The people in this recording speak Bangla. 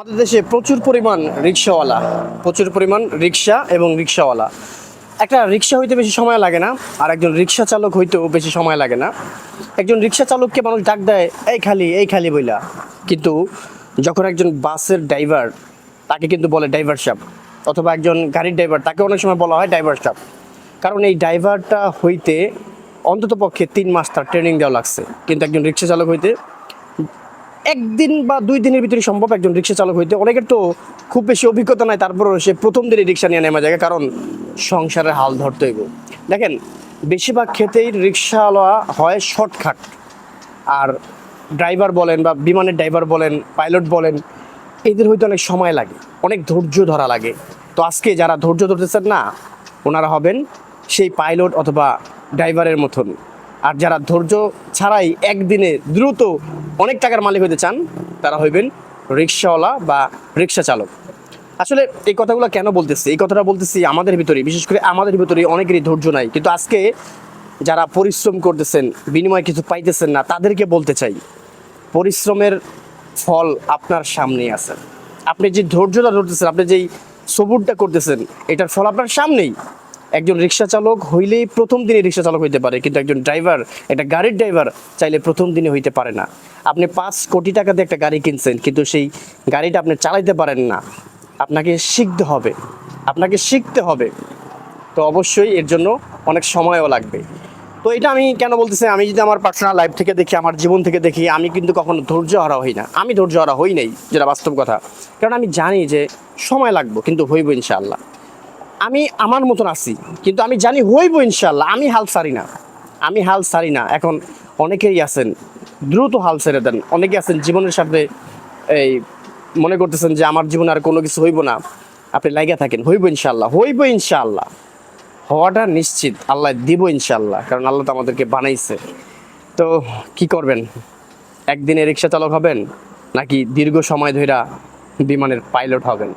আমাদের দেশে প্রচুর পরিমাণ রিক্সাওয়ালা, প্রচুর পরিমাণ রিক্সা এবং রিক্সাওয়ালা। একটা রিক্সা হইতে বেশি সময় লাগে না, আর একজন রিক্সা চালক হইতেও বেশি সময় লাগে না। একজন রিক্সা চালককে মানুষ ডাক দেয়, এই খালি এই খালি বইলা। কিন্তু যখন একজন বাসের ড্রাইভার, তাকে কিন্তু বলে ড্রাইভার সাপ অথবা একজন গাড়ির ড্রাইভার, তাকে অনেক সময় বলা হয় ড্রাইভার সাপ কারণ এই ড্রাইভারটা হইতে অন্ততপক্ষে তিন মাস তার ট্রেনিং দেওয়া লাগছে। কিন্তু একজন রিক্সা চালক হইতে একদিন বা দুই দিনের ভিতরে সম্ভব একজন রিক্সা চালক হইতে। অনেকের তো খুব বেশি অভিজ্ঞতা নাই, তারপরেও সে প্রথম দিনই রিক্সা নিয়ে নেমা যায়, কারণ সংসারের হাল ধরতে হইব। দেখেন, বেশিরভাগ ক্ষেত্রেই রিক্সাওয়ালা হয় শর্টকাট আর ড্রাইভার বলেন বা বিমানের ড্রাইভার বলেন, পাইলট বলেন, এদের হয়তো অনেক সময় লাগে, অনেক ধৈর্য ধরা লাগে। তো আজকে যারা ধৈর্য ধরতেছেন না, ওনারা হবেন সেই পাইলট অথবা ড্রাইভারের মতন আর যারা ধৈর্য ছাড়াই একদিনে দ্রুত অনেক টাকার মালিক হতে চান, তারা হইবেন রিক্সাওয়ালা বা রিক্সা চালক। আসলে এই কথাগুলো কেন বলতেছি? এই কথাটা বলতেছি আমাদের ভিতরে বিশেষ করে আমাদের ভিতরে অনেকেরই ধৈর্য নাই। কিন্তু আজকে যারা পরিশ্রম করতেছেন, বিনিময়ে কিছু পাইতেছেন না, তাদেরকে বলতে চাই, পরিশ্রমের ফল আপনার সামনেই আছে। আপনি যে ধৈর্যটা ধরতেছেন, আপনি যেই সবুরটা করতেছেন, এটার ফল আপনার সামনেই। একজন রিক্সা চালক হইলেই প্রথম দিনে রিক্সা চালক হইতে পারে, কিন্তু একজন ড্রাইভার, একটা গাড়ির ড্রাইভার চাইলে প্রথম দিনে হইতে পারে না। আপনি পাঁচ কোটি টাকা দিয়ে একটা গাড়ি কিনছেন, কিন্তু সেই গাড়িটা আপনি চালাইতে পারেন না। আপনাকে শিখতে হবে, আপনাকে শিখতে হবে। তো অবশ্যই এর জন্য অনেক সময়ও লাগবে। তো এটা আমি কেন বলতেছি, আমি যদি আমার পার্সোনাল লাইফ থেকে দেখি, আমার জীবন থেকে দেখি, আমি কিন্তু কখনো ধৈর্য হারা হই না। আমি ধৈর্য হারা হই নাই, যেটা বাস্তব কথা। কারণ আমি জানি যে সময় লাগবে, কিন্তু হইব ইনশাআল্লাহ। আমি আমার মতন আছি, কিন্তু আমি জানি হইব ইনশাল্লাহ আমি হাল ছাড়ি না। আমি হাল ছাড়ি না। এখন অনেকেই আছেন, দ্রুত হাল ছেড়ে দেন। অনেকে আছেন জীবনের সাথে এই মনে করতেছেন যে আমার জীবনে আর কোনো কিছু হইব না। আপনি লাইগা থাকেন। হইব ইনশাল্লাহ হইব ইনশাল্লাহ হওয়াটা নিশ্চিত। আল্লাহ দিব ইনশাল্লাহ কারণ আল্লাহ তো আমাদেরকে বানাইছে। তো কি করবেন? একদিনে রিক্সা চালক হবেন, নাকি দীর্ঘ সময় ধরে বিমানের পাইলট হবেন?